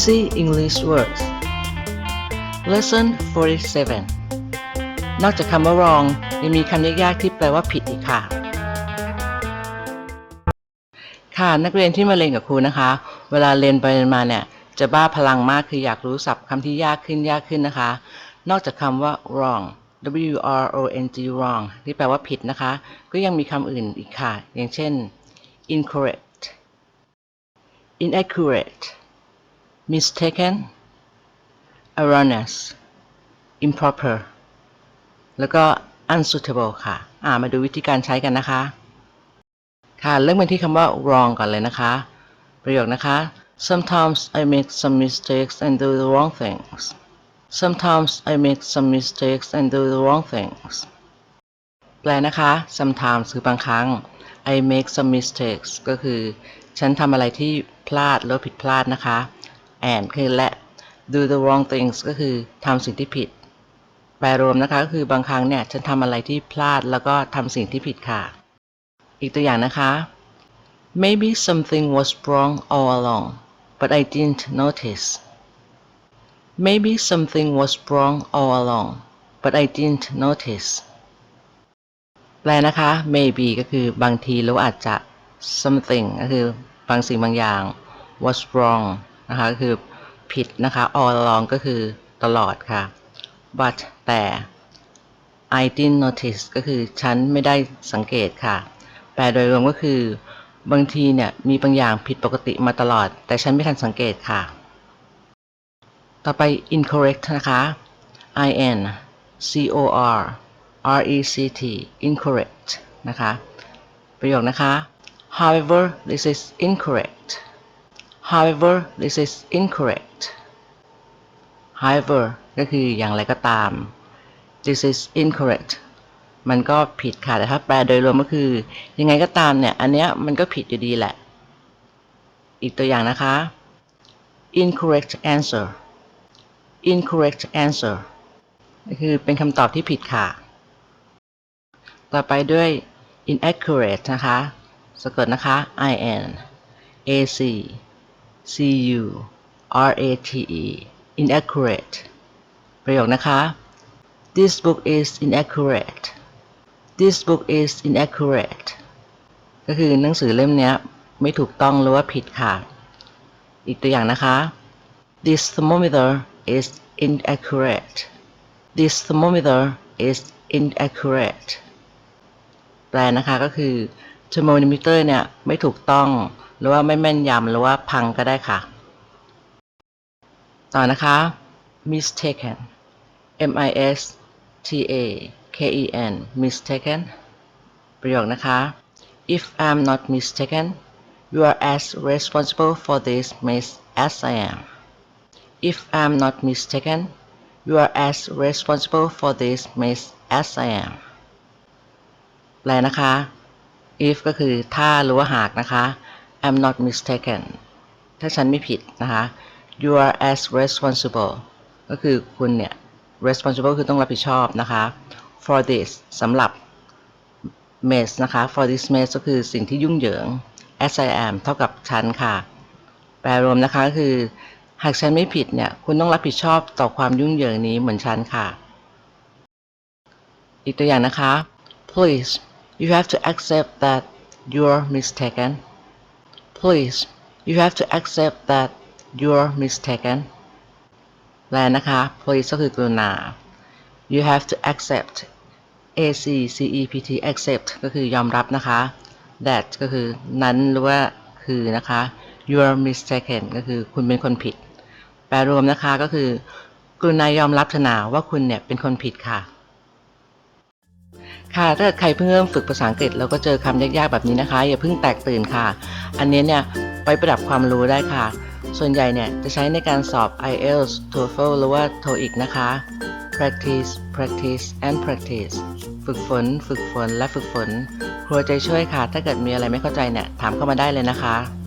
Easy English Words Lesson 47 นอกจากคำว่า wrong ยังมีคำยากๆที่แปลว่าผิดอีกค่ะ ค่ะนักเรียนที่มาเรียนกับครูนะคะ เวลาเรียนไปเรียนมาเนี่ย จะบ้าพลังมากคืออยากรู้ศัพท์คำที่ยากขึ้นยากขึ้นนะคะ นอกจากคำว่า wrong w r o n g wrong ที่แปลว่าผิดนะคะ ก็ยังมีคำอื่นอีกค่ะ อย่างเช่น incorrect inaccurate mistaken erroneous improper แล้วก็ unsuitable ค่ะ อ่า มาดูวิธีการใช้กันนะคะ ค่ะ เริ่มกันที่คำว่า wrong ก่อนเลยนะคะ ประโยคนะคะ sometimes I make some mistakes and do the wrong things sometimes I make some mistakes and do the wrong things แปลนะคะ sometimes คือบางครั้ง I make some mistakes ก็คือ ฉันทำอะไรที่พลาดหรือผิดพลาดนะคะ and คือและ do the wrong things ก็คือทำสิ่งที่ผิด แปลรวมนะคะก็คือบางครั้งเนี่ยฉันทำอะไรที่พลาดแล้วก็ทำสิ่งที่ผิดค่ะ อีกตัวอย่างนะคะ maybe something was wrong all along but I didn't notice maybe something was wrong all along but I didn't notice แปลนะคะ maybe ก็คือบางทีหรือว่าอาจจะ something ก็คือบางสิ่งบางอย่าง was wrong นะคะคือผิดนะคะ all along ก็คือตลอดค่ะ but แต่ I didn't notice ก็คือฉันไม่ได้สังเกตค่ะ แปลโดยรวมก็คือบางทีเนี่ยมีบางอย่างผิดปกติมาตลอด แต่ฉันไม่ทันสังเกตค่ะ ต่อไป incorrect นะคะ i n c o r r e c t incorrect นะคะ ประโยคนะคะ however this is incorrect however this is incorrect however ก็คืออย่างไรก็ตาม this is incorrect มันก็ผิดค่ะ แต่ถ้าแปลโดยรวมก็คือ ยังไงก็ตามเนี่ย อันเนี้ยมันก็ผิดอยู่ดีแหละ อีกตัวอย่างนะคะ incorrect answer incorrect answer ก็คือเป็นคำตอบที่ผิดค่ะ ต่อไปด้วย inaccurate นะคะ สะกดนะคะ i n a c c u r a t e inaccurate ประโยคนะคะ This book is inaccurate This book is inaccurate ก็คือหนังสือเล่มนี้ไม่ถูกต้องหรือว่าผิดค่ะ อีกตัวอย่างนะคะ This thermometer is inaccurate This thermometer is inaccurate แปลนะคะก็คือ thermometer เนี่ยไม่ถูกต้อง หรือว่าไม่แม่นยำหรือว่าพังก็ได้ค่ะ ต่อนะคะ mistaken M I S T A K E N mistaken ประโยคนะคะ If I'm not mistaken you are as responsible for this mess as I am If I'm not mistaken you are as responsible for this mess as I am แปลนะคะ if ก็คือถ้าหรือว่าหากนะคะ I'm not mistaken ถ้าฉันไม่ผิดนะคะ you are as responsible ก็คือคุณเนี่ย responsible คือต้องรับผิดชอบนะคะ for this สำหรับ mess นะคะ for this mess ก็คือสิ่งที่ยุ่งเหยิง as I am เท่ากับฉันค่ะ แปลรวมนะคะก็คือ หากฉันไม่ผิดเนี่ย คุณต้องรับผิดชอบต่อความยุ่งเหยิงนี้เหมือนฉันค่ะ อีกตัวอย่างนะคะ please you have to accept that you're mistaken please you have to accept that you're mistaken แปลนะคะ please ก็คือกรุณา you have to accept a c c e p t accept ก็คือยอมรับนะคะ that ก็คือนั้นหรือว่าคือนะคะ you're mistaken ก็คือคุณเป็นคนผิด แปลรวมนะคะก็คือกรุณายอมรับเถอะนาว่าคุณเนี่ยเป็นคนผิดค่ะ ค่ะถ้าเกิดใครเพิ่งเริ่มฝึกภาษาอังกฤษแล้วก็เจอคำยากๆแบบนี้นะคะ อย่าเพิ่งแตกตื่นค่ะ อันนี้เนี่ยไปประดับความรู้ได้ค่ะ ส่วนใหญ่เนี่ยจะใช้ในการสอบ IELTS TOEFL หรือว่า TOEIC นะคะ practice practice and practice ฝึกฝน ฝึกฝน และฝึกฝน ครัวใจช่วยค่ะ ถ้าเกิดมีอะไรไม่เข้าใจเนี่ย ถามเข้ามาได้เลยนะคะ